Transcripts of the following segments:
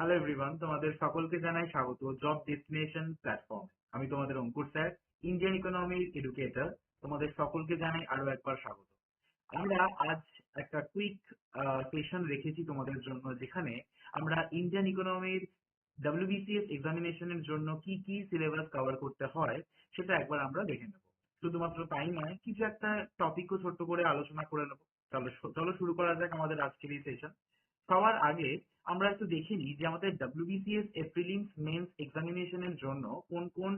Hello everyone তোমাদের সকলকে জানাই স্বাগত জব ডেস্টিনেশন প্ল্যাটফর্ম আমি তোমাদের অঙ্কুর স্যার ইন্ডিয়ান ইকোনমির এডুকেটর তোমাদের সকলকে জানাই আরও একবার স্বাগত। আমরা আজ একটা কুইক সেশন রেখেছি তোমাদের জন্য, যেখানে আমরা ইন্ডিয়ান ইকোনমির ডাব্লিউবিসিএস এক্সামিনেশনের জন্য কি কি সিলেবাস কভার করতে হয়, সেটা একবার আমরা দেখে নেব। শুধুমাত্র তাই নয়, কিছু একটা টপিকও ছোট্ট করে আলোচনা করে নেব। চলো চলো শুরু করা যাক আমাদের আজকের এই সেশন সবার আগে আমরা একটু দেখে নিই যে আমাদের WBCS প্রিলিমস মেন্স এক্সামিনেশনের জন্য কোন কোন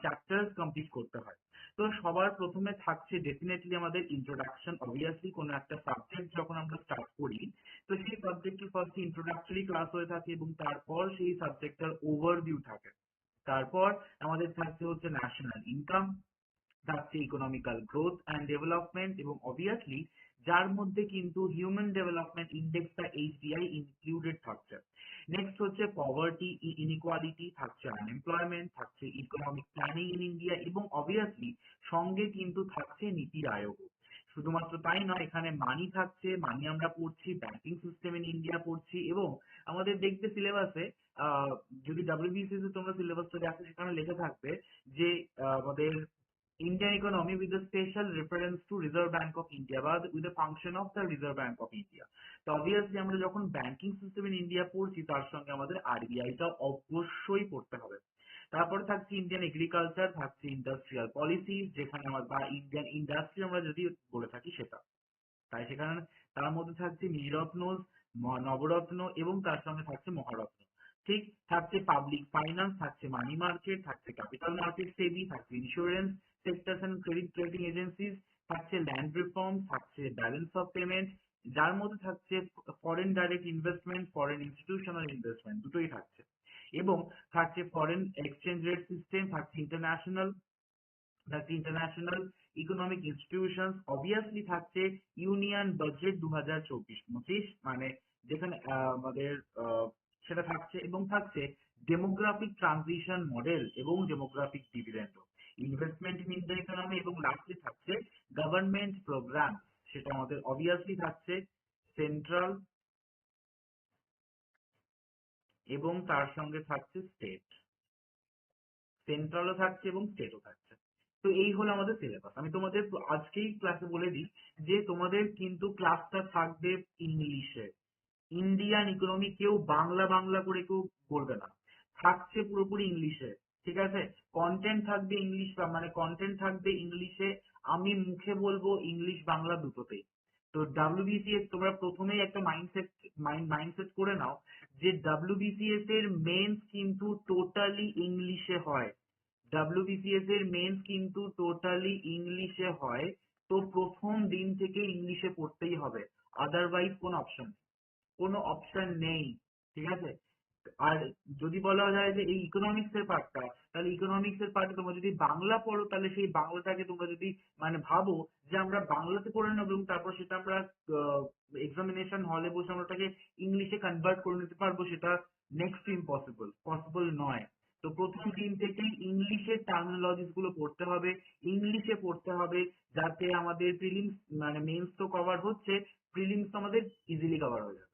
চ্যাপ্টার্স কমপ্লিট করতে হয়। তো সবার প্রথমে থাকছে ডেফিনেটলি আমাদের ইন্ট্রোডাকশন অবভিয়াসলি কোনো একটা সাবজেক্ট যখন আমরা স্টার্ট করি, তো সেই সাবজেক্টের ফার্স্ট ইন্ট্রোডাক্টরি ক্লাস হয়ে থাকে এবং তারপর সেই সাবজেক্টটার ওভারভিউ থাকে। তারপর আমাদের থাকছে হচ্ছে ন্যাশনাল ইনকাম থাকছে ইকোনমিক্যাল গ্রোথ অ্যান্ড ডেভেলপমেন্ট এবং অবভিয়াসলি যার মধ্যে কিন্তু হিউম্যান ডেভেলপমেন্ট ইন্ডেক্স বা এইচডিআই ইনক্লুডেড থাকছে। নেক্সট হচ্ছে পভার্টি ইনইকুয়ালিটি থাকছে আনএমপ্লয়মেন্ট থাকছে ইকোনমিক প্ল্যানিং ইন ইন্ডিয়া এবং অবভিয়াসলি সঙ্গে কিন্তু থাকছে নীতি আয়োগ। শুধুমাত্র তাই নয়, এখানে মানি থাকছে মানি আমরা পড়ছি ব্যাংকিং সিস্টেম ইন ইন্ডিয়া পড়ছি এবং আমাদের দেখতে সিলেবাসে যদি ডাব্লিউবিসিএস তোমরা সিলেবাসটা দেখো, সেখানে লেখা থাকবে যে আমাদের Indian economy with a special reference to Reserve Bank of India বা with a function of the Reserve Bank of India. তো obviously, আমরা যখন ব্যাংকিং সিস্টেম ইন ইন্ডিয়া পড়ছি, তার সঙ্গে আমাদের আরবিআই টা অবশ্যই পড়তে হবে। তারপর থাকছে ইন্ডিয়ান এগ্রিকালচার থাকছে ইন্ডাস্ট্রিয়াল পলিসি যেখানে আমার বা ইন্ডিয়ান ইন্ডাস্ট্রি আমরা যদি বলে থাকি সেটা। তাই সেখানে তার মধ্যে থাকছে নীরত্ন নবরত্ন এবং তার সঙ্গে থাকছে মহারত্ন। ঠিক থাকছে পাবলিক ফাইন্যান্স থাকছে মানি মার্কেট থাকছে ক্যাপিটাল মার্কেট সেবি থাকছে insurance sectors and credit rating agencies থাকছে ল্যান্ড রিফর্ম থাকছে ব্যালেন্স অফ পেমেন্ট যার মধ্যে থাকছে foreign direct investment foreign institutional investment দুটোই থাকছে। এবং থাকছে ফরেন এক্সচেঞ্জ রেট সিস্টেম থাকছে ইন্টারন্যাশনাল থাকছে ইন্টারন্যাশনাল ইকোনমিক ইনস্টিটিউশনস অবভিয়াসলি থাকছে ইউনিয়ন বাজেট দু হাজার চব্বিশ পঁচিশ মানে যেখানে আমাদের সেটা থাকছে এবং থাকছে ডেমোগ্রাফিক ট্রানজিশন মডেল এবং demographic dividend investment in Indian economy এবং লাস্টলি থাকছে গভর্নমেন্ট প্রোগ্রাম সেটা আমাদের অবভিয়াসলি থাকছে সেন্ট্রাল এবং তার সঙ্গে থাকছে স্টেট সেন্ট্রালও থাকছে এবং স্টেটও থাকছে। তো এই হলো আমাদের সিলেবাস আমি তোমাদের আজকেই ক্লাসে বলে দিই যে তোমাদের কিন্তু ক্লাসটা থাকবে ইংলিশে। ইন্ডিয়ান ইকোনমি কেউ বাংলা বাংলা করে কেউ করবে না। থাকছে পুরোপুরি ইংলিশে। ঠিক আছে? কন্টেন্ট থাকবে ইংলিশ মানে কন্টেন্ট থাকবে ইংলিশে আমি মুখে বলব ইংলিশ বাংলা দুটোতেই। তো ডাব্লিউবিসিএস তোমরা প্রথমেই একটা মাইন্ডসেট মাইন্ডসেট করে নাও যে ডাব্লিউবিসিএস এর মেন্স কিন্তু টোটালি ইংলিশে হয়। ডাব্লিউবিসিএস এর মেন্স কিন্তু টোটালি ইংলিশে হয়। তো প্রথম দিন থেকে ইংলিশে পড়তেই হবে। আদারওয়াইজ কোনো অপশন কোনো অপশন নেই। ঠিক আছে? আর যদি বলা যায় যে এই ইকোনমিক্স এর পার্টটা তাহলে ইকোনমিক্স এর পার্টে তোমরা যদি বাংলা পড়ো, তাহলে সেই বাংলাটাকে তোমরা যদি মানে ভাবো যে আমরা বাংলাতে পড়ে নেব এবং তারপর সেটা আমরা এক্সামিনেশন হলে বসে আমরা ওটাকে ইংলিশে কনভার্ট করে নিতে পারব, সেটা নেক্সট ইম্পসিবল পসিবল নয়। তো প্রথম দিন থেকেই ইংলিশের টার্মিনোলজিসগুলো পড়তে হবে ইংলিশে পড়তে হবে, যাতে আমাদের প্রিলিমস মানে মেন্স তো কভার হচ্ছে প্রিলিমস তো আমাদের ইজিলি কভার হয়ে যাবে।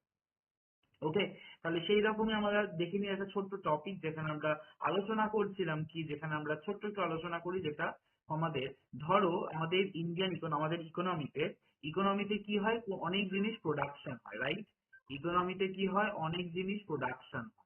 ওকে তাহলে সেই রকমই আমরা দেখে নিই একটা ছোট্ট টপিক যেখানে আমরা আলোচনা করছিলাম কি? যেখানে আমরা ছোট্ট একটু আলোচনা করি যেটা আমাদের, ধরো আমাদের ইন্ডিয়ান ইকোন আমাদের ইকোনমিতে ইকোনমিতে কি হয়? অনেক জিনিস প্রোডাকশন হয় রাইট ইকোনমিতে কি হয়? অনেক জিনিস প্রোডাকশন হয়।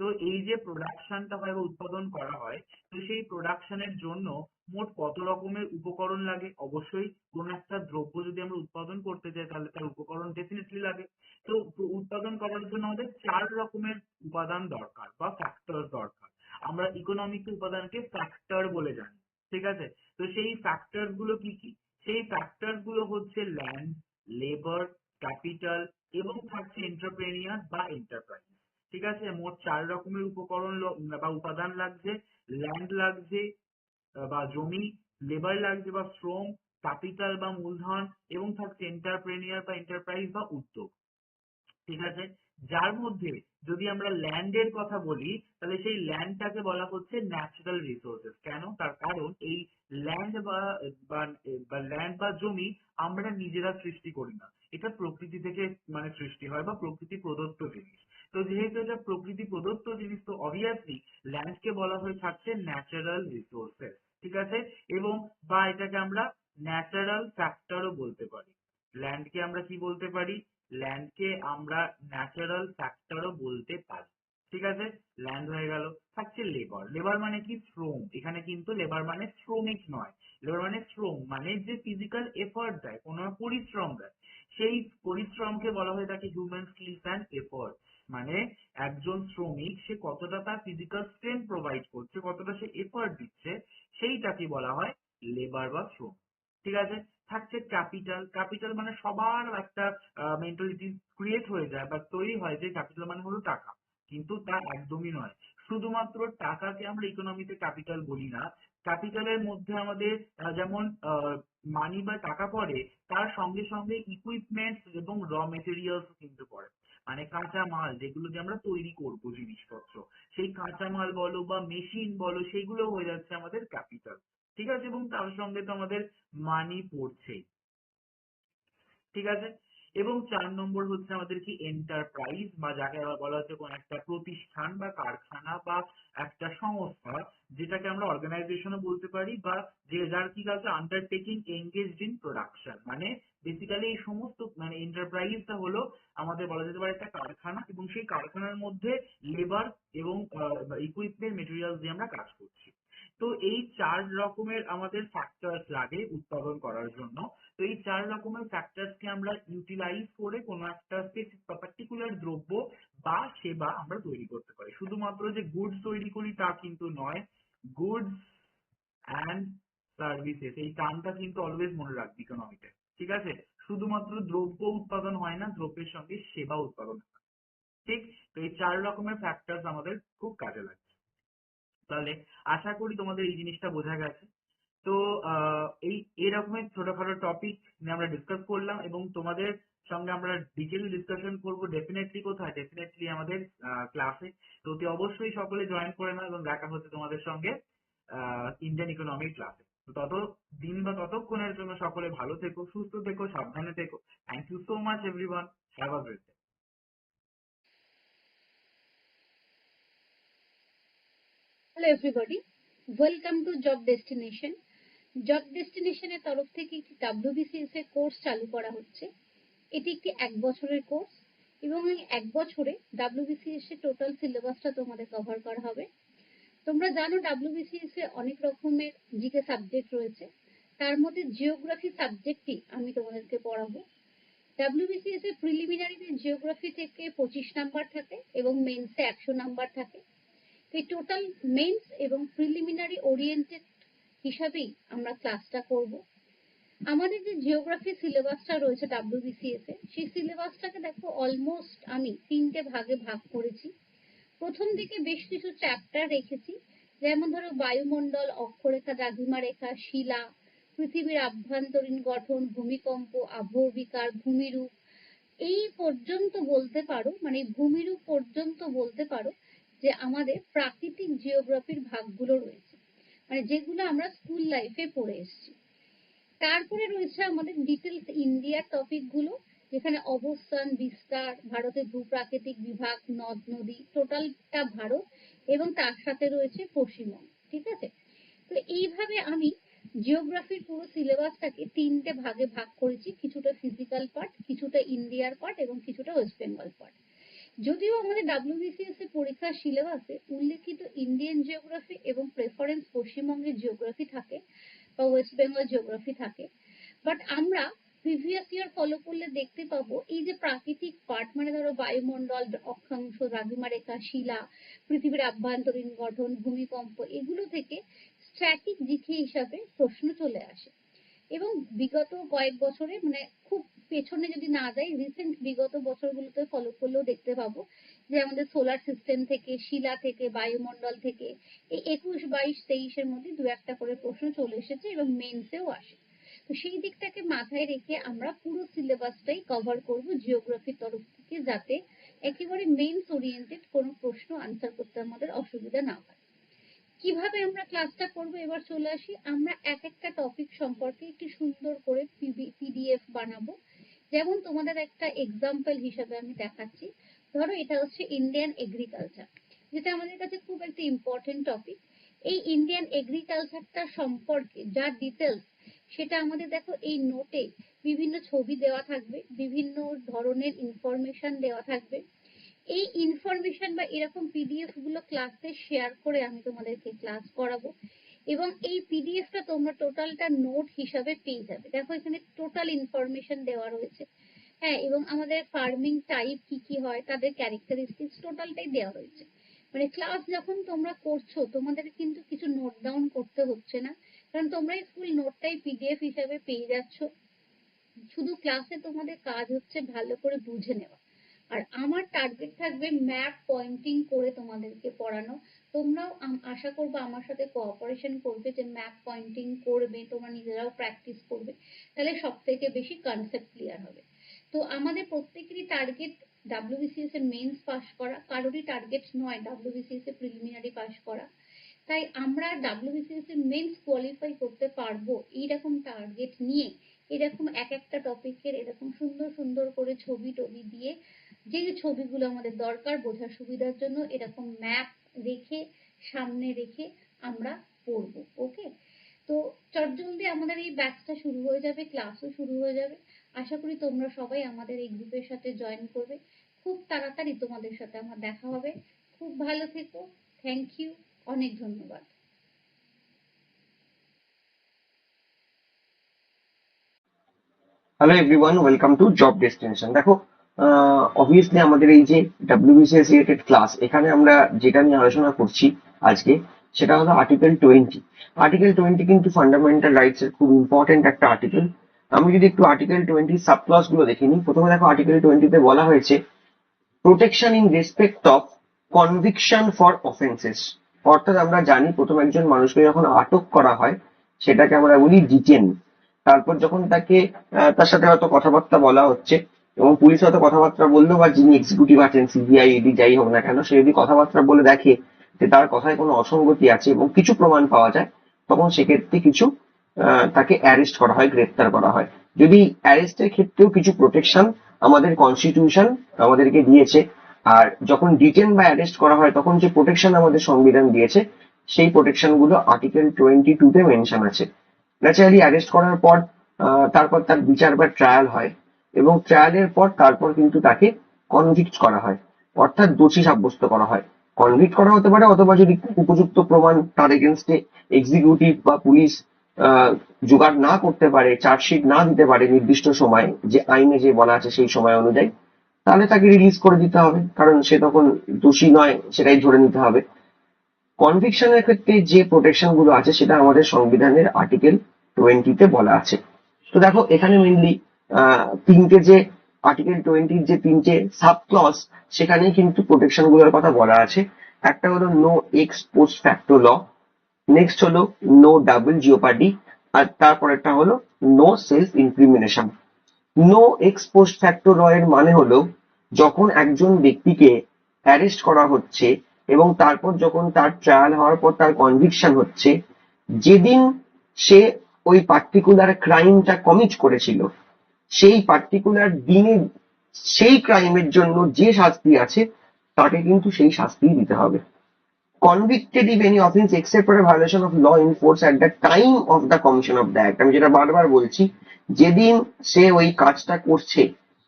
তো এই যে প্রোডাকশনটা হয় বা উৎপাদন করা হয়, তো সেই প্রোডাকশনের জন্য মোট কত রকমের উপকরণ লাগে? অবশ্যই কোন একটা দ্রব্য যদি আমরা উৎপাদন করতে চাই, তাহলে তার উপকরণ ডেফিনেটলি লাগে। তো উৎপাদন করার জন্য আমাদের চার রকমের উপাদান দরকার বা ফ্যাক্টর দরকার। আমরা ইকোনমিক উপাদানকে ফ্যাক্টর বলে জানি, ঠিক আছে? তো সেই ফ্যাক্টরগুলো কি কি? সেই ফ্যাক্টরগুলো হচ্ছে ল্যান্ড লেবার ক্যাপিটাল এবং থাকছে এন্টারপ্রেনিয়ার বা এন্টারপ্রাইজ ঠিক আছে? মোট চার রকমের উপকরণ বা উপাদান লাগছে। ল্যান্ড লাগছে বা জমি লেবার লাগছে, বা শ্রম ক্যাপিটাল বা মূলধন, এবং থাকছে এন্টারপ্রেনিয়ার বা এন্টারপ্রাইজ বা উদ্যোগ। ঠিক আছে? যার মধ্যে যদি আমরা ল্যান্ডের কথা বলি, তাহলে সেই ল্যান্ডটাকে বলা হচ্ছে ন্যাচারাল রিসোর্সেস কেন? তার কারণ এই ল্যান্ড বা ল্যান্ড বা জমি আমরা নিজেরা সৃষ্টি করি না। এটা প্রকৃতি থেকে মানে সৃষ্টি হয় বা প্রকৃতি প্রদত্ত জিনিস। তো যেহেতু এটা প্রকৃতি প্রদত্ত জিনিস, তো অবভিয়াসলি ল্যান্ডকে বলা হয়ে থাকছে ন্যাচারাল রিসোর্সেস ঠিক আছে? এবং বা এটাকে আমরা ন্যাচারাল ফ্যাক্টরও বলতে পারি। ল্যান্ডকে আমরা কি বলতে পারি? ল্যান্ডকে আমরা ন্যাচারাল ফ্যাক্টরও বলতে পারি, ঠিক আছে? ল্যান্ড হয়ে গেল, থাকছে লেবার লেবার মানে কি? শ্রম। এখানে কিন্তু লেবার মানে শ্রমিক নয়। লেবার মানে শ্রম মানে যে ফিজিক্যাল এফার্ট দেয়, কোনো পরিশ্রম দেয়। সেই পরিশ্রমকে বলা হয়ে থাকে স্কিলস অ্যান্ড এফার্ট মানে একজন শ্রমিক সে কতটা তার ফিজিক্যাল স্ট্রেংথ প্রোভাইড করছে কতটা সে এফার্ট দিচ্ছে সেইটাকে বলা হয় লেবার বা শ্রম। ঠিক আছে? থাকছে ক্যাপিটাল ক্যাপিটাল মানে সবার একটা মেন্টালিটি ক্রিয়েট হয়ে যায় বা তৈরি হয় যে ক্যাপিটাল মানে হলো টাকা। কিন্তু তা একদমই নয়। শুধুমাত্র টাকাকে আমরা ইকোনমিতে ক্যাপিটাল বলি না। ক্যাপিটালের মধ্যে আমাদের আহ, যেমন মানি বা টাকা পড়ে তার সঙ্গে সঙ্গে ইকুইপমেন্টস এবং র মেটেরিয়ালস কিন্তু পড়ে। মানে কাঁচা মাল যেগুলো দিয়ে আমরা তৈরি করব জিনিসপত্র। সেই কাঁচা মাল বলো বা মেশিন বলো সেইগুলো হয়ে যাচ্ছে আমাদের ক্যাপিটাল ঠিক আছে? এবং তার সঙ্গে তো আমাদের মানি পড়ছেই ঠিক আছে? এবং চার নম্বর হচ্ছে আমাদের কি? এন্টারপ্রাইজ বা যাকে আবার বলা হচ্ছে কোন একটা প্রতিষ্ঠান বা কারখানা বা একটা সংস্থা, যেটাকে আমরা অর্গানাইজেশনও বলতে পারি বা যে যার কি কাজ? আন্ডারটেকিং এঙ্গেজড ইন প্রোডাকশন মানে বেসিক্যালি এই সমস্ত মানে এন্টারপ্রাইজটা হলো আমাদের বলা যেতে পারে একটা কারখানা এবং সেই কারখানার মধ্যে লেবার এবং, আহ ইকুইপমেন্ট মেটেরিয়াল দিয়ে আমরা কাজ করছি। তো এই চার রকমের আমাদের ফ্যাক্টরস লাগে উৎপাদন করার জন্য। তো এই চার রকমের ফ্যাক্টরস কে আমরা ইউটিলাইজ করে কোনো একটা পার্টিকুলার দ্রব্য বা সেবা আমরা তৈরি করতে পারি। শুধুমাত্র যে গুডস তৈরি করি তা কিন্তু নয় গুডস অ্যান্ড সার্ভিসেস এই টার্মটা কিন্তু অলওয়েজ মনে রাখবি ইকোনমিতে ঠিক আছে? শুধুমাত্র দ্রব্য উৎপাদন হয় না দ্রব্যের সঙ্গে সেবা উৎপাদন হয়। ঠিক? তো এই চার রকমের ফ্যাক্টরস আমাদের খুব কাজে লাগছে। তাহলে আশা করি তোমাদের এই জিনিসটা বোঝা গেছে। তো আহ, এই এরকমের ছোটখাটো টপিক নিয়ে আমরা ডিসকাস করলাম এবং তোমাদের সঙ্গে আমরা ডিটেল ডিসকাশন করব ডেফিনেটলি কোথায়? ডেফিনেটলি আমাদের ক্লাসে তো অতি অবশ্যই সকলে জয়েন করে নাও এবং দেখা হচ্ছে তোমাদের সঙ্গে ইন্ডিয়ান ইকোনমিক ক্লাসে তত দিন বা ততক্ষণের জন্য সকলে ভালো থেকো, সুস্থ থেকো, সাবধানে থেকো। Thank you so much everyone have a great day hello everybody welcome to job destination job ডেস্টিনেশনের তরফ থেকে একটি ডাব্লিউবিসিএস এর কোর্স চালু করা হচ্ছে। এটি একটি এক বছরের কোর্স এবং এই এক বছরে ডাব্লিউবিসিএস এর টোটাল সিলেবাসটা তোমাদের কভার করা হবে। তোমরা জানো ডাব্লিউবিসিএস এ অনেক রকমের জিকে সাবজেক্ট রয়েছে। তার মধ্যে জিওগ্রাফি সাবজেক্টটি আমি তোমাদেরকে পড়াবো। ডাব্লিউবিসিএস এর প্রিলিমিনারিতে জিওগ্রাফি থেকে পঁচিশ নাম্বার থাকে এবং মেন্সে একশো নাম্বার থাকে। এই টোটাল মেন্স এবং প্রিলিমিনারি ওরিয়েন্টেড হিসাবেই আমরা ক্লাসটা করব। আমাদের যে জিওগ্রাফি সিলেবাসটা রয়েছে ডাব্লিউবিসিএস এ, সেই সিলেবাসটাকে দেখো অলমোস্ট আমি তিনটে ভাগে ভাগ করেছি। প্রথম দিকে বেশ কিছু চ্যাপ্টার রেখেছি যেমন ধরো বায়ুমণ্ডল, অক্ষরেখা দ্রাঘিমা রেখা শিলা, পৃথিবীর আভ্যন্তরীণ গঠন, ভূমিকম্প আবহবিকার ভূমিরূপ। এই পর্যন্ত বলতে পারো মানে ভূমিরূপ পর্যন্ত বলতে পারো, যে আমাদের প্রাকৃতিক জিওগ্রাফির ভাগগুলো রয়েছে। মানে যেগুলো আমরা স্কুল লাইফে পড়ে এসেছি। তারপরে রয়েছে আমাদের ডিটেলস ইন্ডিয়ার টপিকগুলো। যেখানে অবস্থান, বিস্তার, ভারতের ভূপ্রাকৃতিক বিভাগ, নদ, নদী, টোটালটা ভারত এবং তার সাথে রয়েছে পশ্চিমবঙ্গ, ঠিক আছে? তো এইভাবে আমি জিওগ্রাফির পুরো সিলেবাসটাকে তিনটে ভাগে ভাগ করেছি, কিছুটা ফিজিক্যাল পার্ট কিছুটা ইন্ডিয়ার পার্ট এবং কিছুটা ওয়েস্ট বেঙ্গল পার্ট যদিও আমাদের ডাব্লিউবিসিএস এর পরীক্ষার সিলেবাসে উল্লেখিত ইন্ডিয়ান জিওগ্রাফি এবং প্রেফারেন্স পশ্চিমবঙ্গের জিওগ্রাফি থাকে বা ওয়েস্ট বেঙ্গল জিওগ্রাফি থাকে বাট আমরা প্রিভিয়াস ইয়ার ফলো করলে দেখতে পাবো, এই যে প্রাকৃতিক পার্ট মানে ধরো বায়ুমণ্ডল, অক্ষাংশ দ্রাঘিমা রেখা শিলা, পৃথিবীর আভ্যন্তরীণ গঠন, ভূমিকম্প, এগুলো থেকে স্ট্যাটিক জিকে হিসাবে প্রশ্ন চলে আসে। এবং বিগত কয়েক বছরে মানে খুব পেছনে যদি না যাই রিসেন্ট বিগত বছরগুলোতে ফলো করলেও দেখতে পাবো যে আমাদের সোলার সিস্টেম থেকে, শিলা থেকে, বায়ুমণ্ডল থেকে, এই একুশ, বাইশ, তেইশের মধ্যে দু একটা করে প্রশ্ন চলে এসেছে এবং মেন্সেও আসে। তো সেই দিকটাকে মাথায় রেখে আমরা পুরো সিলেবাসটাই কভার করব জিওগ্রাফির তরফ থেকে যাতে একেবারে মেন্স ওরিয়েন্টেড কোনো প্রশ্ন আনসার করতে আমাদের অসুবিধা না হয়। কীভাবে আমরা ক্লাসটা করব এবার চলে আসি। আমরা এক একটা টপিক সম্পর্কে একটি সুন্দর করে পিডিএফ বানাবো। যেমন তোমাদের একটা এক্সাম্পল হিসাবে আমি দেখাচ্ছি। ধরো এটা হচ্ছে ইন্ডিয়ান এগ্রিকালচার যেটা আমাদের কাছে খুব একটা ইম্পর্টেন্ট টপিক এই ইন্ডিয়ান এগ্রিকালচারটা সম্পর্কে যা ডিটেলস সেটা আমাদের দেখো এই নোটে বিভিন্ন ছবি দেওয়া থাকবে, বিভিন্ন ধরনের ইনফরমেশন দেওয়া থাকবে। এই ইনফরমেশন বা এরকম পিডিএফগুলো ক্লাসে শেয়ার করে আমি তোমাদেরকে ক্লাস করাবো এবং এই পিডিএফটা তোমরা টোটালটা নোট হিসাবে পেয়ে যাবে। দেখো এখানে টোটাল ইনফরমেশন দেওয়া রয়েছে। হ্যাঁ এবং আমাদের ফার্মিং টাইপ কি কি হয়, তাদের ক্যারেক্টারিস্টিক্স টোটালটাই দেওয়া রয়েছে। মানে ক্লাস যখন তোমরা করছ, তোমাদের কিন্তু কিছু নোট ডাউন করতে হচ্ছে না। কারণ তোমরা এই ফুল নোটটাই পিডিএফ হিসাবে পেয়ে যাচ্ছ। শুধু ক্লাসে তোমাদের কাজ হচ্ছে ভালো করে বুঝে নেওয়া। আর আমার টার্গেট থাকবে ম্যাপ পয়েন্টিং করে তোমাদেরকে পড়ানো। তোমরাও আশা করব আমার সাথে কোঅপারেশন করবে যে ম্যাপ পয়েন্টিং করবে, তোমরা নিজেরাও প্র্যাকটিস করবে। তাহলে সব থেকে বেশি কনসেপ্ট ক্লিয়ার হবে। তো আমাদের প্রত্যেকেরই টার্গেট ডাব্লিউবিসিএস এর মেন্স পাস করা। কারোরই টার্গেট নয় ডাব্লিউবিসিএস এর প্রিলিমিনারি পাস করা। তাই আমরা ডাব্লিউবিসিএস এর মেন্স কোয়ালিফাই করতে পারব এইরকম টার্গেট নিয়ে এরকম এক একটা টপিকের এরকম সুন্দর সুন্দর করে ছবি টবি দিয়ে, যে ছবিগুলো আমাদের দরকার বোঝার সুবিধার জন্য এরকম ম্যাপ রেখে, সামনে রেখে আমরা পড়ব ওকে তো চটজলদি আমাদের এই ব্যাচটা শুরু হয়ে যাবে ক্লাসও শুরু হয়ে যাবে। আশা করি তোমরা সবাই আমাদের এই গ্রুপের সাথে জয়েন করবে। খুব তাড়াতাড়ি তোমাদের সাথে আমার দেখা হবে। খুব ভালো থেকো। থ্যাংক ইউ অনেক ধন্যবাদ। Hello everyone welcome to job destination দেখো অবভিয়াসলি আমাদের এই যে ডাব্লিউবিসিএস রিলেটেড ক্লাস এখানে আমরা যেটা নিয়ে আলোচনা করছি আজকে, সেটা হলো আর্টিকেল টোয়েন্টি আর্টিকেল টোয়েন্টি কিন্তু ফান্ডামেন্টাল রাইটস এর খুব ইম্পর্টেন্ট একটা আর্টিকেল আমি যদি একটু আর্টিকেল টোয়েন্টি সাবক্লসগুলো দেখে নিই, প্রথমে দেখো আর্টিকেল টোয়েন্টিতে বলা হয়েছে protection in respect of conviction for offences অর্থাৎ আমরা জানি প্রথম একজন মানুষকে যখন আটক করা হয়, সেটাকে আমরা বলি ডিটেন। তারপর যখন তাকে তার সাথে হয়তো কথাবার্তা বলা হচ্ছে এবং পুলিশ হয়তো কথাবার্তা বলল বা যিনি এক্সিকিউটিভ আছেন সিবিআই ইডি যাই হোক না কেন, সে যদি কথাবার্তা বলে দেখে যে তার কথায় কোনো অসঙ্গতি আছে এবং কিছু প্রমাণ পাওয়া যায়, তখন সেক্ষেত্রে কিছু তাকে অ্যারেস্ট করা হয়, গ্রেপ্তার করা হয়। যদি অ্যারেস্টের ক্ষেত্রেও কিছু প্রোটেকশন আমাদের কনস্টিটিউশন আমাদেরকে দিয়েছে আর যখন ডিটেন বা অ্যারেস্ট করা হয়, তখন যে প্রোটেকশন আমাদের সংবিধান দিয়েছে, সেই প্রোটেকশনগুলো আর্টিকেল টোয়েন্টি টু তে মেনশন আছে। ন্যাচারালি অ্যারেস্ট করার পর তারপর তার বিচার বা ট্রায়াল হয় এবং ট্রায়ালের পর তারপর কিন্তু তাকে কনভিক্ট করা হয়। অর্থাৎ দোষী সাব্যস্ত করা হয়। কনভিক্ট করা হতে পারে অথবা যদি উপযুক্ত প্রমাণ তার এগেনস্টে এক্সিকিউটিভ বা পুলিশ জোগাড় না করতে পারে চার্জশিট না দিতে পারে নির্দিষ্ট সময়, যে আইনে যে বলা আছে সেই সময় অনুযায়ী তাহলে তাকে রিলিজ করে দিতে হবে, কারণ সে তখন দোষী নয়, সেটাই ধরে নিতে হবে। কনভিকশনের ক্ষেত্রে যে প্রোটেকশনগুলো আছে, সেটা আমাদের সংবিধানের আর্টিকেল টোয়েন্টিতে বলা আছে। তো দেখো, এখানে মেনলি তিনটে যে আর্টিকেল টোয়েন্টির যে তিনটে সাব ক্লস সেখানে কিন্তু প্রোটেকশনগুলোর কথা বলা আছে। একটা হলো no ex post facto law next হলো নো ডাবল জিওপার্ডি আর তারপরেরটা হলো no self incrimination no ex post facto law এর মানে হলো যখন একজন ব্যক্তিকে অ্যারেস্ট করা হচ্ছে এবং তারপর যখন তার ট্রায়াল হওয়ার পর তার কনভিকশন হচ্ছে, যেদিন সে ওই পার্টিকুলার ক্রাইমটা কমিট করেছিল, সেই পার্টিকুলার দিনে সেই ক্রাইমের জন্য যে শাস্তি আছে, তাকে কিন্তু সেই শাস্তি দিতে হবে। Any offense except for a violation of law in force at the time of the commission of the act আমি যেটা বারবার বলছি যেদিন সে ওই কাজটা করছে,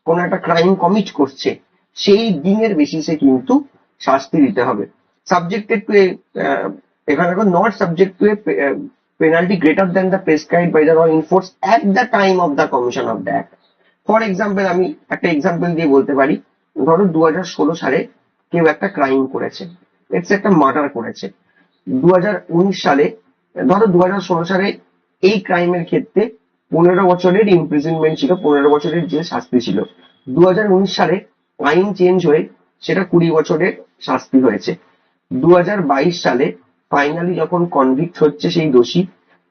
কোন একটা ক্রাইম কমিট করছে, সেই দিনের বেসিসে কিন্তু শাস্তি দিতে হবে। সাবজেক্টেড টু এখানে দেখো not subject to penalty greater than the prescribe by the law in force at the time of the commission of the act for example আমি একটা এক্সাম্পল দিয়ে বলতে পারি। ধরো দু হাজার ষোলো সালে কেউ একটা ক্রাইম করেছে। লেটস একটা মার্ডার করেছে। দু হাজার উনিশ সালে, ধরো দু হাজার ষোলো সালে এই ক্রাইমের ক্ষেত্রে পনেরো বছরের ইমপ্রিজনমেন্ট ছিল, পনেরো বছরের যে শাস্তি ছিল। দুহাজার উনিশ সালে আইন চেঞ্জ হয়ে সেটা কুড়ি বছরের শাস্তি হয়েছে। দুহাজার বাইশ সালে ফাইনালি যখন কনভিক্ট হচ্ছে সেই দোষী,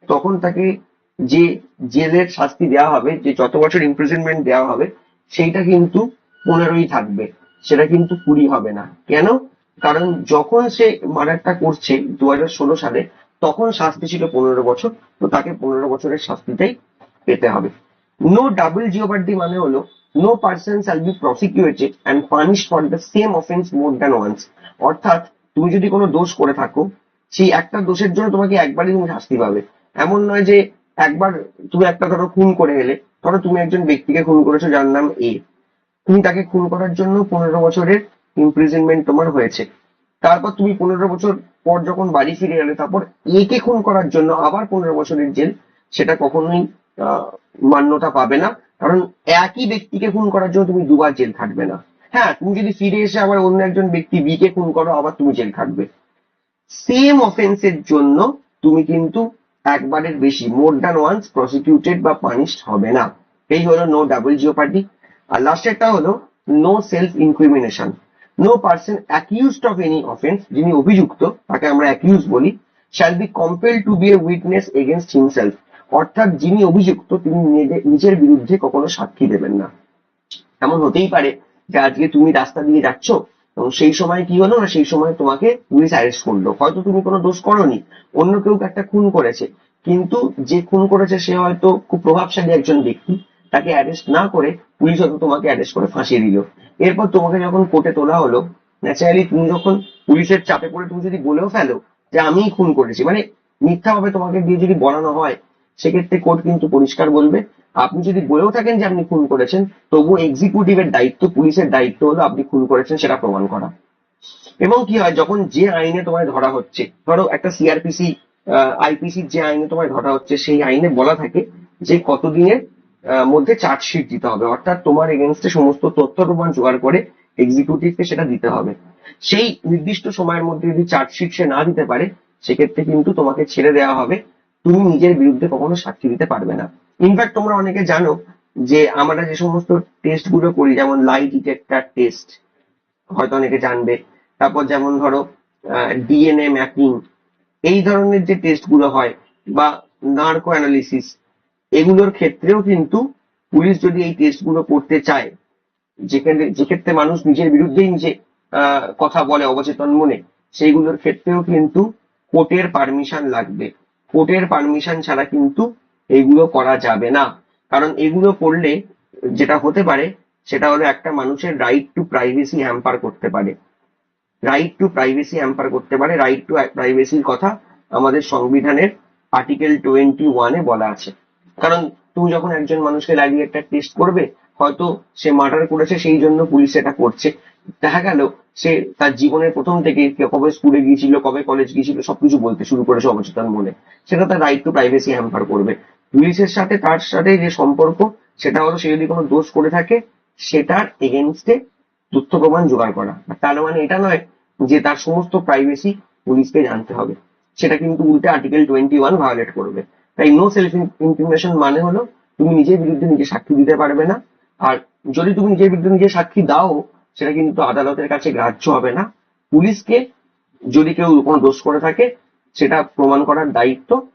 তখন তাকে যে জেলের শাস্তি দেওয়া হবে, যে যত বছর ইমপ্রিজনমেন্ট দেওয়া হবে, সেইটা কিন্তু পনেরোই থাকবে। সেটা কিন্তু কুড়ি হবে না। কেন? কারণ যখন সে মার্ডারটা করছে দু হাজার ষোলো সালে, তখন শাস্তি ছিল পনেরো বছর। তো তাকে পনেরো বছরের শাস্তিটাই পেতে হবে। নো ডাবল জিওপার্ডি মানে হলো no person shall be prosecuted and punished for the same offence more than once অর্থাৎ, তুমি যদি কোনো দোষ করে থাকো, সেই একটা দোষের জন্য তোমাকে একবারই তুমি শাস্তি পাবে। এমন নয় যে একবার তুমি একটা ধরো খুন করে এলে ধরো তুমি একজন ব্যক্তিকে খুন করেছ যার নাম এ তুমি তাকে খুন করার জন্য পনেরো বছরের ইমপ্রিজনমেন্ট তোমার হয়েছে। তারপর তুমি পনেরো বছর পর যখন বাড়ি ফিরে এলে, তারপর একে খুন করার জন্য আবার পনেরো বছরের জেল, সেটা কখনোই মান্যতা পাবে না। কারণ একই ব্যক্তিকে খুন করার জন্য তুমি দুবার জেল খাটবে না। হ্যাঁ তুমি যদি ফিরে এসে আবার অন্য একজন ব্যক্তি বি কে খুন করো, আবার তুমি জেল খাটবে। সেম অফেন্সের জন্য তুমি কিন্তু একবারের বেশি মোর দ্যান ওয়ান্স প্রসিকিউটেড বা পানিশড হবে না। এই হলো নো ডাবল জিওপার্টি আর লাস্টেরটা হলো no self incrimination no person accused of any offence যিনি অভিযুক্ত, তাকে আমরা অ্যাকিউজ বলি shall be compel to be a witness against himself অর্থাৎ যিনি অভিযুক্ত, তিনি নিজে- নিজের বিরুদ্ধে কখনো সাক্ষী দেবেন না। এমন হতেই পারে যে আজকে তুমি রাস্তা দিয়ে যাচ্ছ, এবং সেই সময় কি হলো না, সেই সময় তোমাকে পুলিশ অ্যারেস্ট করল। হয়তো তুমি কোনো দোষ করনি, অন্য কেউ একটা খুন করেছে। কিন্তু যে খুন করেছে, সে হয়তো খুব প্রভাবশালী একজন ব্যক্তি। তাকে অ্যারেস্ট না করে পুলিশ হয়তো তোমাকে অ্যারেস্ট করে ফাঁসিয়ে দিল। এরপর তোমাকে যখন কোর্টে তোলা হলো ন্যাচারালি তুমি যখন পুলিশের চাপে পড়ে তুমি যদি বলেও ফেলো যে আমিই খুন করেছি মানে মিথ্যাভাবে তোমাকে দিয়ে যদি বলানো হয় সেক্ষেত্রে কোর্ট কিন্তু পরিষ্কার বলবে, আপনি যদি বলেও থাকেন যে আপনি খুন করেছেন তবু এক্সিকিউটিভের দায়িত্ব, পুলিশের দায়িত্ব হলো আপনি খুন করেছেন সেটা প্রমাণ করা। এবং কি হয়, যখন যে আইনে তোমায় ধরা হচ্ছে, ধরো একটা সিআরপিসি আইপিসির যে আইনে তোমায় ধরা হচ্ছে, সেই আইনে বলা থাকে যে কতদিনের মধ্যে চার্জশিট দিতে হবে। অর্থাৎ তোমার এগেনস্টে সমস্ত তথ্য প্রমাণ জোগাড় করে এক্সিকিউটিভকে সেটা দিতে হবে। সেই নির্দিষ্ট সময়ের মধ্যে যদি চার্জশিট সে না দিতে পারে, সেক্ষেত্রে কিন্তু তোমাকে ছেড়ে দেওয়া হবে। তুমি নিজের বিরুদ্ধে কখনো সাক্ষী দিতে পারবে না। ইনফ্যাক্ট তোমরা অনেকে জানো যে আমরা যে সমস্ত টেস্টগুলো করি, যেমন লাই ডিটেক্টর টেস্ট হয়তো অনেকে জানবে। তারপর যেমন ধরো ডিএনএ ম্যাপিং এই ধরনের যে টেস্টগুলো হয় বা নার্কো অ্যানালিসিস এগুলোর ক্ষেত্রেও কিন্তু পুলিশ যদি এই টেস্টগুলো করতে চায়, যেখানে যে ক্ষেত্রে মানুষ নিজের বিরুদ্ধেই নিজে কথা বলে, অবচেতন মনে, সেইগুলোর ক্ষেত্রেও কিন্তু কোর্টের পারমিশন লাগবে। কোর্টের পারমিশন ছাড়া কিন্তু এগুলো করা যাবে না। কারণ এগুলো করলে যেটা হতে পারে, সেটা হলো একটা মানুষের রাইট টু প্রাইভেসি হ্যাম্পার করতে পারে। রাইট টু প্রাইভেসি হ্যাম্পার করতে পারে। রাইট টু প্রাইভেসির কথা আমাদের সংবিধানের আর্টিকেল টোয়েন্টি ওয়ানে বলা আছে। কারণ তুমি যখন একজন মানুষকে লাগিয়ে একটা টেস্ট করবে, হয়তো সে মার্ডার করেছে, সেই জন্য পুলিশ সেটা করছে। দেখা গেল সে তার জীবনের প্রথম থেকে কবে স্কুলে গিয়েছিল, কবে কলেজ গিয়েছিল, সবকিছু বলতে শুরু করেছে অবচেতন মনে। সেটা তার রাইট টু প্রাইভেসি হ্যাম্পার করবে। পুলিশের সাথে, তার সাথে যে সম্পর্ক, সেটা হলো সে যদি কোনো দোষ করে থাকে, সেটার এগেনস্টে তথ্য প্রমাণ জোগাড় করা। তার মানে এটা নয় যে তার সমস্ত প্রাইভেসি পুলিশকে জানতে হবে। সেটা কিন্তু উল্টে আর্টিকেল টোয়েন্টি ওয়ান ভায়োলেট করবে। তাই নো সেলফ ইনফরমেশন মানে হলো, তুমি নিজের বিরুদ্ধে নিজে সাক্ষী দিতে পারবে না। আর যদি তুমি নিজের বিরুদ্ধে নিজে সাক্ষী দাও সেটা কিন্তু আদালতের কাছে গ্রাহ্য হবে না। পুলিশকে যদি কেউ কোনো দোষ করে থাকে, সেটা প্রমাণ করার দায়িত্ব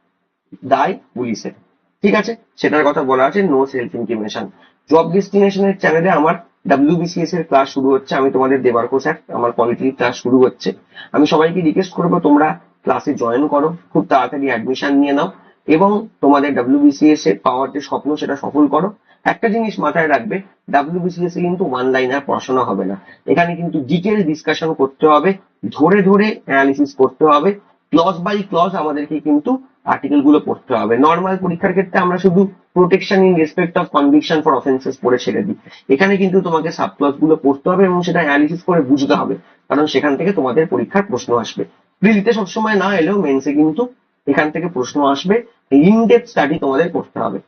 দায় পুলিশের। ঠিক আছে? সেটার কথা বলা আছে নো সেলফ ইন্টিমেশন জব ডেস্টিনেশনের চ্যানেলে আমার ডাব্লিউবিসিএস এর ক্লাস শুরু হচ্ছে। আমি তোমাদের দেবার্ক স্যার আমার কোয়ালিটির ক্লাস শুরু হচ্ছে। আমি সবাইকে রিকোয়েস্ট করব তোমরা ক্লাসে জয়েন করো। খুব তাড়াতাড়ি অ্যাডমিশন নিয়ে নাও। এবং তোমাদের ডাব্লিউবিসিএস এর পাওয়ার যে স্বপ্ন, সেটা সফল করো। একটা জিনিস মাথায় রাখবে ডাব্লিউবিসিএস এ কিন্তু ওয়ান লাইনার পড়াশোনা হবে না। এখানে কিন্তু ডিটেল ডিসকাশন করতে হবে, ধরে ধরে অ্যানালিসিস করতে হবে ক্লজ বাই ক্লজ আমাদেরকে কিন্তু আর্টিকেলগুলো পড়তে হবে। নর্মাল পরীক্ষার ক্ষেত্রে আমরা শুধু protection in respect of conviction for offences পড়ে ছেড়ে দিই। এখানে কিন্তু তোমাকে সাব ক্লজগুলো পড়তে হবে এবং সেটা অ্যানালিসিস করে বুঝতে হবে, কারণ সেখান থেকে তোমাদের পরীক্ষার প্রশ্ন আসবে। প্রিলিতে সবসময় না এলেও মেন্সে কিন্তু এখান থেকে প্রশ্ন আসবে। ইন ডেপথ স্টাডি তোমাদের করতে হবে।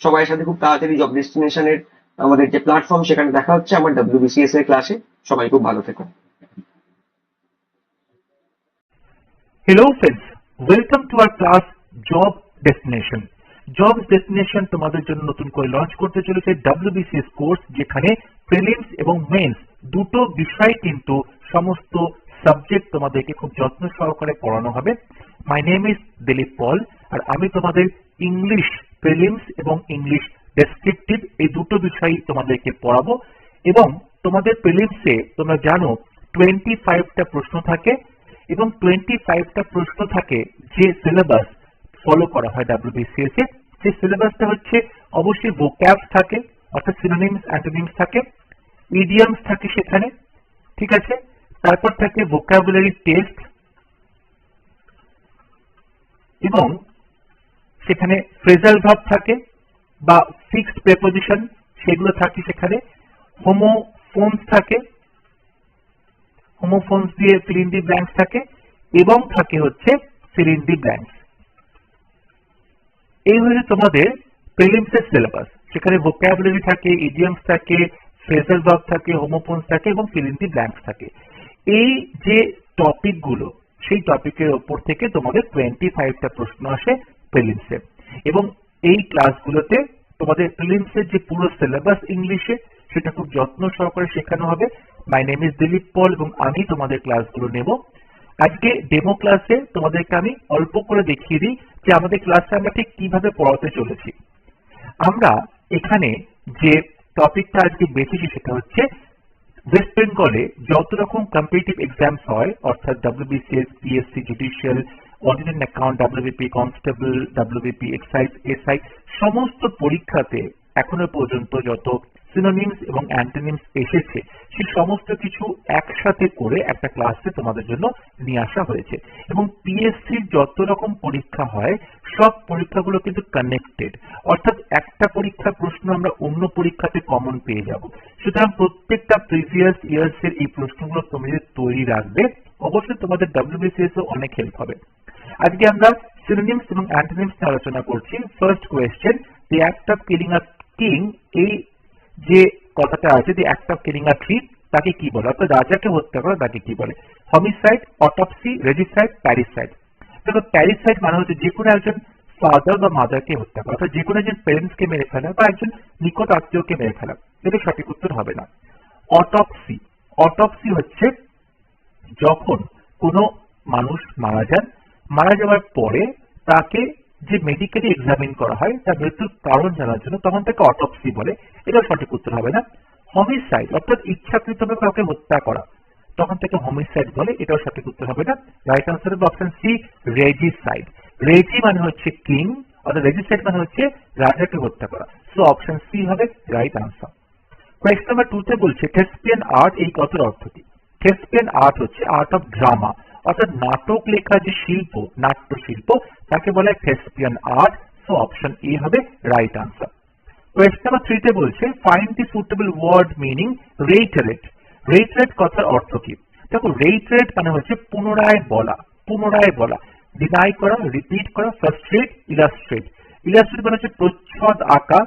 সবাই সাথে খুব তাড়াতাড়ি জব ডেস্টিনেশনের আমাদের যে প্ল্যাটফর্ম সেখানে দেখা হচ্ছে আমার ডাব্লিউবিসিএস এর ক্লাসে সবাই খুব ভালো থেকো। Hello friends, welcome to our class Job Destination. Job destination তোমাদের জন্য নতুন করে লঞ্চ করতে চলেছে WBCS কোর্স যেখানে প্রিলিমস এবং মেন্স দুটো বিষয় কিন্তু সমস্ত সাবজেক্ট তোমাদেরকে খুব যত্ন সহকারে পড়ানো হবে। My name is Dilip Paul আর আমি তোমাদের ইংলিশ প্রিলিমস এবং ইংলিশ ডেসক্রিপটিভ এই দুটো বিষয় তোমাদেরকে পড়াবো। এবং তোমাদের প্রিলিমসে তোমরা জানো টোয়েন্টি ফাইভটা প্রশ্ন থাকে এবং টোয়েন্টি ফাইভটা প্রশ্ন থাকে যে সিলেবাস ফলো করা হয় ডাব্লিউবিসিএস এ। সেই সিলেবাসটা হচ্ছে অবশ্যই ভোক্যাব থাকে, অর্থাৎ সিনোনিমস অ্যান্টোনিমস থাকে ইডিয়ামস থাকে সেখানে, ঠিক আছে? তারপর থাকে ভোকাবুলারি টেস্ট এবং সেখানে ফ্রেজাল ভাব থাকে বা ফিক্সড প্রেপোজিশন সেগুলো থাকে সেখানে। হোমোফোনস থাকে হোমোফোনস দিয়ে ইন ব্ল্যাঙ্কস থাকে এবং থাকে হচ্ছে ইন ব্ল্যাঙ্কস এই হচ্ছে তোমাদের প্রিলিমস এর সিলেবাস সেখানে ভোকাবুলারি থাকে ইডিয়ামস থাকে ফ্রেজাল ভার্ব থাকে হোমোফোনস থাকে এবং ইন ব্ল্যাঙ্কস থাকে। এই যে টপিকগুলো, সেই টপিকের ওপর থেকে তোমাদের টোয়েন্টি ফাইভটা প্রশ্ন আসে। প্রিলিমসে এবং এই ক্লাসগুলোতে তোমাদের প্রিলিমসের যে পুরো সিলেবাস ইংলিশে সেটা খুব যত্ন সহকারে শেখানো হবে। My name is Dilip Paul এবং আমি তোমাদের ক্লাসগুলো নেব। আজকে ডেমো ক্লাসে তোমাদেরকে আমি অল্প করে দেখিয়ে দিই যে আমাদের ক্লাসে আমরা ঠিক কীভাবে পড়াতে চলেছি। আমরা এখানে যে টপিকটা আজকে বেছেছি সেটা হচ্ছে ওয়েস্ট বেঙ্গলে যত রকম কম্পিটিটিভ এক্সামস হয়, অর্থাৎ WBCS PSC judicial audit account WBP constable WBP excise SI সমস্ত পরীক্ষাতে এখনও পর্যন্ত যত সিনোনিমস এবং অ্যান্টোনিমস এসেছে, সেই সমস্ত কিছু একসাথে করে একটা ক্লাসে তোমাদের জন্য নিয়ে আসা হয়েছে। এবং পিএসসির যত রকম পরীক্ষা হয়, সব পরীক্ষাগুলো কিন্তু কানেক্টেড অর্থাৎ একটা পরীক্ষার প্রশ্ন আমরা অন্য পরীক্ষাতে কমন পেয়ে যাব। সুতরাং প্রত্যেকটা প্রিভিয়াস ইয়ার্স এর এই প্রশ্নগুলো তুমি যদি তৈরি রাখবে। অবশ্যই তোমাদের ডাব্লিউবিসিএস অনেক হেল্প হবে। আজকে আমরা সিনোনিমস এবং অ্যান্টোনিমস নিয়ে আলোচনা করছি। First question the act of killing a king এই যে কথাটা আছে the act of killing a tree তাকে কি বলে? অর্থাৎ রাজাকে হত্যা করা, তাকে কি বলে? হমিসাইড অটপসি রেজিসাইড প্যারিসাইড দেখো প্যারিসাইড মানে হচ্ছে যে কোনো একজন ফাদার বা মাদারকে হত্যা করা, অর্থাৎ যে কোনো একজন প্যারেন্টস কে মেরে ফেলা বা একজন নিকট আত্মীয়কে মেরে ফেলা। এটা সঠিক উত্তর হবে না। অটপসি অটপসি হচ্ছে যখন কোনো মানুষ মারা যান, মারা যাওয়ার পরে তাকে যে মেডিকেলি এক্সামিন করা হয়, তার মৃত্যুর কারণ জানার জন্য তখন তাকে অটপসি বলে। এটা সঠিক উত্তর হবে না। হোমিসাইড অর্থাৎ ইচ্ছাকৃতভাবে কাউকে হত্যা করা, তখন তাকে হোমিসাইড বলে, এটাও সঠিক উত্তর হবে না। Right answer option C regicide regi মানে হচ্ছে কিং অর্থাৎ রেজিসাইড মানে হচ্ছে রাজাকে হত্যা করা। সো অপশন সি হবে right answer question number two তে বলছে থেসপিয়ান আর্ট এই কথার অর্থ কি? থেসপিয়ান আর্ট হচ্ছে আর্ট অফ ড্রামা অর্থাৎ নাটক লেখা যে শিল্প নাট্য শিল্প তাকে বলে thespian art so option A হবে right answer question number three তে বলছে find the suitable word meaning reiterate reiterate কথার অর্থ কি? দেখো রেইটারেট মানে হচ্ছে পুনরায় বলা পুনরায় বলা ডিনাই করা রিপিট করা ফ্রাস্ট্রেট ইলাস্ট্রেট ইলাস্ট্রেট মানে হচ্ছে প্রচ্ছদ আঁকা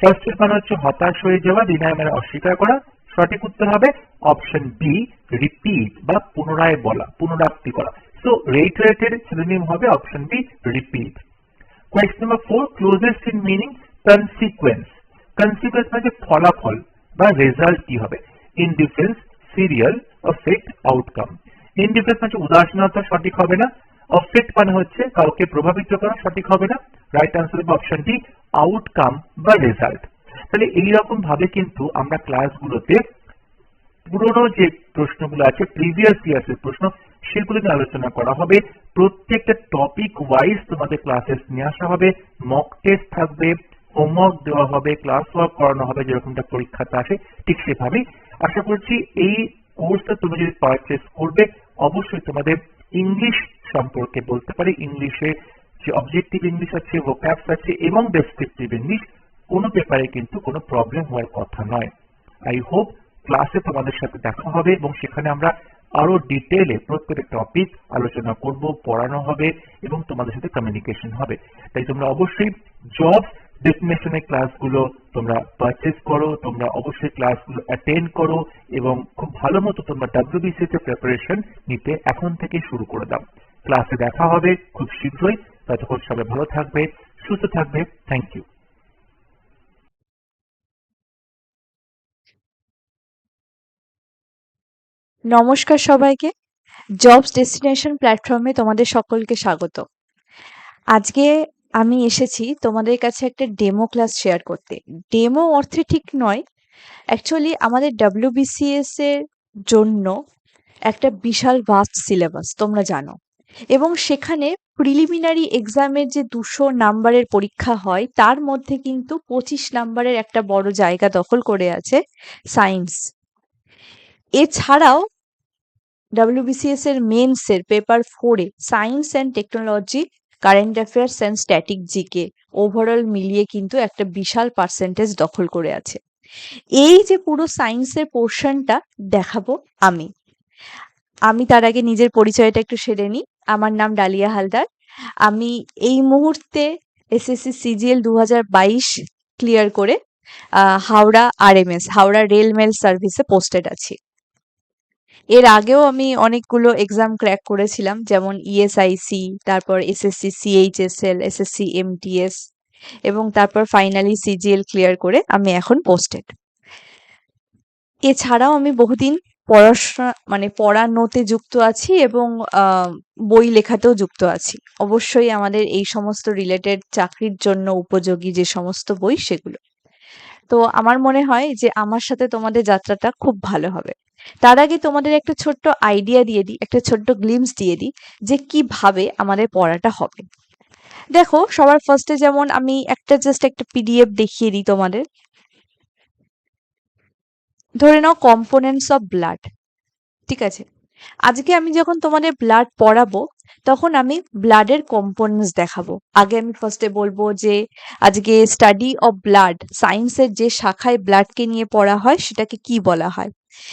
ফার্স্টের মানে হচ্ছে হতাশ হয়ে যাওয়া ডিনাই মানে অস্বীকার করা সঠিক উত্তর হবে অপশন বি রিপিট বা পুনরায় বলা, পুনরাবৃত্তি করা। সো রেইটারেটেড সিনোনিম হবে option B repeat question number four closest in meaning consequence consequence মানে ফলাফল বা রেজাল্ট কি হবে? Indifference serial effect outcome indifference মানে উদাসীনতা, সঠিক হবে না। অফেক্ট মানে হচ্ছে কাউকে প্রভাবিত করা, সঠিক হবে না। রাইট আনসার হবে অপশন ডি আউটকাম বা রেজাল্ট তাহলে এইরকম ভাবে কিন্তু আমরা ক্লাসগুলোতে পুরোনো যে প্রশ্নগুলো আছে প্রিভিয়াস ইয়ার্সের প্রশ্ন, সেগুলো নিয়ে আলোচনা করা হবে। প্রত্যেকটা টপিক ওয়াইজ তোমাদের ক্লাসেস নিয়ে আসা হবে। মক টেস্ট থাকবে হোমওয়ার্ক দেওয়া হবে ক্লাস ওয়ার্ক করানো হবে, যেরকমটা পরীক্ষাতে আসে, ঠিক সেভাবেই। আশা করছি এই কোর্সটা তুমি যদি পারচেস করবে, অবশ্যই তোমাদের ইংলিশ সম্পর্কে বলতে পারি। ইংলিশে যে অবজেক্টিভ ইংলিশ আছে ভোক্যাবস আছে, এবং ডেসক্রিপটিভ ইংলিশ কোনো পেপারে কিন্তু কোনো প্রবলেম হওয়ার কথা নয়। আই হোপ ক্লাসে তোমাদের সাথে দেখা হবে এবং সেখানে আমরা আরও ডিটেলে প্রত্যেকটা টপিক আলোচনা করব, পড়ানো হবে এবং তোমাদের সাথে কমিউনিকেশন হবে। তাই তোমরা অবশ্যই জব ডেস্টিনেশনের ক্লাসগুলো তোমরা পারচেস করো, তোমরা অবশ্যই ক্লাসগুলো অ্যাটেন্ড করো এবং খুব ভালো মতো তোমরা ডাব্লিউবিসি তে প্রিপারেশন নিতে এখন থেকে শুরু করে দাও। ক্লাসে দেখা হবে খুব শীঘ্রই। ততক্ষণ সবাই ভালো থাকবে, সুস্থ থাকবে। থ্যাংক ইউ নমস্কার সবাইকে। জবস ডেস্টিনেশন প্ল্যাটফর্মে তোমাদের সকলকে স্বাগত। আজকে আমি এসেছি তোমাদের কাছে একটা ডেমো ক্লাস শেয়ার করতে। ডেমো অর্থে ঠিক নয় অ্যাকচুয়ালি আমাদের ডাব্লিউবিসিএস এর জন্য একটা বিশাল ভাস্ট সিলেবাস তোমরা জানো। এবং সেখানে প্রিলিমিনারি এক্সামের যে দুশো নাম্বারের পরীক্ষা হয়, তার মধ্যে কিন্তু পঁচিশ নাম্বারের একটা বড় জায়গা দখল করে আছে সায়েন্স এছাড়াও ডাব্লিউবিসিএস এর মেন্স এর পেপার ফোরে science and technology current affairs and static GK overall মিলিয়ে কিন্তু একটা বিশাল পার্সেন্টেজ দখল করে আছে। এই যে পুরো সায়েন্সের পোর্শনটা দেখাবো আমি। আমি তার আগে নিজের পরিচয়টা একটু সেরে নিই। আমার নাম ডালিয়া হালদার। আমি এই মুহূর্তে এসএসসি সিজিএল দু বাইশ ক্লিয়ার করে Howrah RMS Howrah rail mail সার্ভিসে পোস্টেড আছি। এর আগেও আমি অনেকগুলো এক্সাম ক্র্যাক করেছিলাম, যেমন ইএসআইসি তারপর এসএসসি সিএইচএসএল এসএসসি এমটিএস এবং তারপর ফাইনালি সিজিএল ক্লিয়ার করে আমি এখন পোস্টেড এছাড়াও আমি বহুদিন পড়াশোনা মানে পড়ানোতে যুক্ত আছি এবং বই লেখাতেও যুক্ত আছি। অবশ্যই আমাদের এই সমস্ত রিলেটেড চাকরির জন্য উপযোগী যে সমস্ত বই সেগুলো। তো আমার মনে হয় যে আমার সাথে তোমাদের যাত্রাটা খুব ভালো হবে। তার আগে তোমাদের একটা ছোট্ট আইডিয়া দিয়ে দিই, একটা ছোট্ট গ্লিমস দিয়ে দিই যে কীভাবে আমাদের পড়াটা হবে। দেখো, সবার ফার্স্টে যেমন আমি একটা জাস্ট একটা পিডিএফ দেখিয়ে দিই তোমাদের। ধরে নাও কম্পোনেন্টস অফ ব্লাড ঠিক আছে? আজকে আমি যখন তোমাদের ব্লাড পড়াবো তখন আমি ব্লাডের কম্পোনেন্টস দেখাবো। আগে আমি ফার্স্টে বলব যে, আজকে স্টাডি অফ ব্লাড সায়েন্সের যে শাখায় ব্লাডকে নিয়ে পড়া হয়, সেটাকে কি বলা হয়?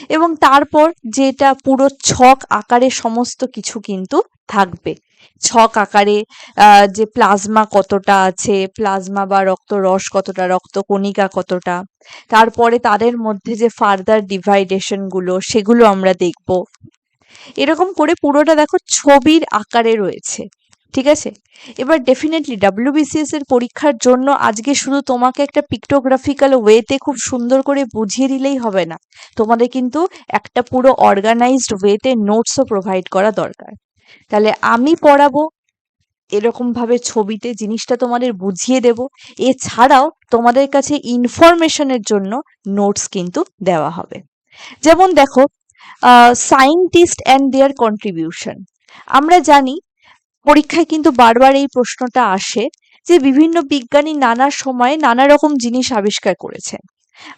এবং তারপর যেটা পুরো ছক আকারে সমস্ত কিছু কিন্তু থাকবে। ছক আকারে যে প্লাজমা কতটা আছে প্লাজমা বা রক্ত রস কতটা, রক্ত কণিকা কতটা, তারপরে তাদের মধ্যে যে ফার্দার ডিভাইডেশনগুলো, সেগুলো আমরা দেখব। এরকম করে পুরোটা দেখো ছবির আকারে রয়েছে, ঠিক আছে? এবার ডেফিনেটলি ডাব্লিউবিসিএস এর পরীক্ষার জন্য আজকে শুধু তোমাকে একটা পিক্টোগ্রাফিক্যাল ওয়েতে খুব সুন্দর করে বুঝিয়ে দিলেই হবে না। তোমাদের কিন্তু একটা পুরো অর্গানাইজড ওয়েতে নোটসও প্রোভাইড করা দরকার। তাহলে আমি পড়াবো, এরকম ভাবে ছবিতে জিনিসটা তোমাদের বুঝিয়ে দেব। এছাড়াও তোমাদের কাছে ইনফরমেশনের জন্য নোটস কিন্তু দেওয়া হবে। যেমন দেখো সায়েন্টিস্ট অ্যান্ড দেয়ার কন্ট্রিবিউশন আমরা জানি, পরীক্ষায় কিন্তু বারবার এই প্রশ্নটা আসে যে বিভিন্ন বিজ্ঞানী নানা সময়ে নানা রকম জিনিস আবিষ্কার করেছেন।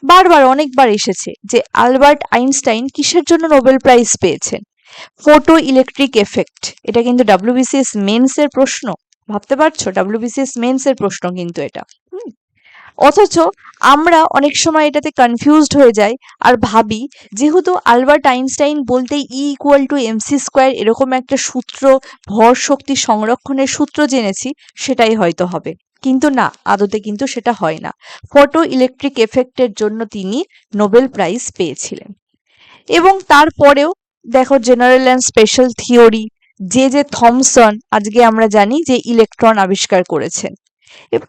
বারবার, অনেকবার এসেছে যে আলবার্ট আইনস্টাইন কিসের জন্য নোবেল প্রাইজ পেয়েছেন? ফটো ইলেকট্রিক এফেক্ট এটা কিন্তু ডাব্লিউবিসিএস মেন্স প্রশ্ন। ভাবতে পারছ? ডাব্লিউবিসিএস মেন্স এর প্রশ্ন কিন্তু এটা। অথচ আমরা অনেক সময় এটাতে কনফিউজড হয়ে যাই আর ভাবি, যেহেতু আলবার্ট আইনস্টাইন বলতে E equal to MC square এরকম একটা সূত্র, ভর শক্তি সংরক্ষণের সূত্র জেনেছি, সেটাই হয়তো হবে। কিন্তু না, আদতে কিন্তু সেটা হয় না। ফটো ইলেকট্রিক এফেক্টের জন্য তিনি নোবেল প্রাইজ পেয়েছিলেন। এবং তারপরেও দেখো জেনারেল অ্যান্ড স্পেশাল থিওরি যে যে থমসন আজকে আমরা জানি যে ইলেকট্রন আবিষ্কার করেছেন।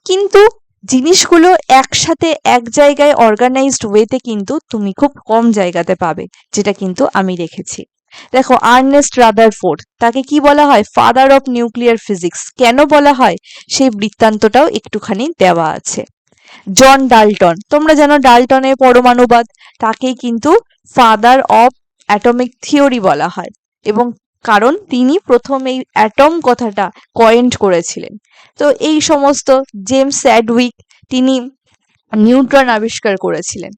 কিন্তু জিনিসগুলো একসাথে এক জায়গায় অর্গানাইজড ওয়েতে কিন্তু তুমি খুব কম জায়গাতে পাবে, যেটা কিন্তু আমি রেখেছি। দেখো আর্নেস্ট রাদারফোর্ড তাকে কি বলা হয়? ফাদার অফ নিউক্লিয়ার ফিজিক্স কেন বলা হয়? সেই বৃত্তান্তটাও একটুখানি দেওয়া আছে। জন ডাল্টন তোমরা জানো ডাল্টনের পরমাণুবাদ, তাকেই কিন্তু ফাদার অফ অ্যাটমিক থিওরি বলা হয়। এবং কারণ তিনি প্রথম এই অ্যাটম কথাটা কয়েন্ট করেছিলেন। তো এই সমস্ত জেমস স্যাডউইক তিনি নিউট্রন আবিষ্কার করেছিলেন।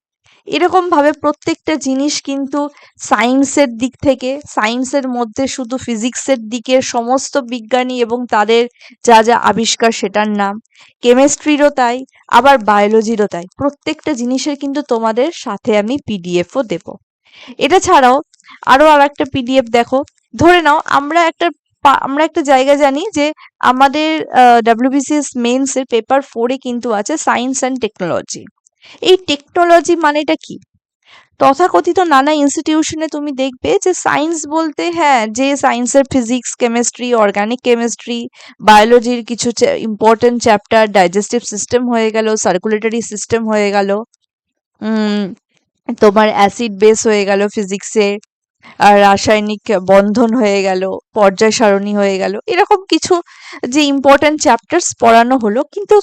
এরকম ভাবে প্রত্যেকটা জিনিস কিন্তু সায়েন্সের দিক থেকে, সায়েন্সের মধ্যে শুধু ফিজিক্সের দিকে সমস্ত বিজ্ঞানী এবং তাদের যা যা আবিষ্কার সেটার নাম। কেমিস্ট্রিরও তাই, আবার বায়োলজিরও তাই। প্রত্যেকটা জিনিসের কিন্তু তোমাদের সাথে আমি পিডিএফও দেব। এটা ছাড়াও আরও আর একটা পিডিএফ দেখো ধরে নাও, আমরা একটা আমরা একটা জায়গা জানি যে আমাদের ডাব্লিউবিসিএস মেন্স এর পেপার ফোরে কিন্তু আছে সায়েন্স অ্যান্ড টেকনোলজি এই টেকনোলজি মানেটা কি? তথাকথিত নানা ইনস্টিটিউশনে তুমি দেখবে যে সায়েন্স বলতে হ্যাঁ যে সায়েন্সের ফিজিক্স কেমিস্ট্রি অর্গানিক কেমিস্ট্রি বায়োলজির কিছু ইম্পর্টেন্ট চ্যাপ্টার ডাইজেস্টিভ সিস্টেম হয়ে গেল সার্কুলেটরি সিস্টেম হয়ে গেল তোমার অ্যাসিড বেস হয়ে গেল ফিজিক্সে আর রাসায়নিক বন্ধন হয়ে গেল পর্যায় সারণী হয়ে গেল, এরকম কিছু যে ইম্পর্টেন্ট চ্যাপ্টার্স পড়ানো হলো, কিন্তু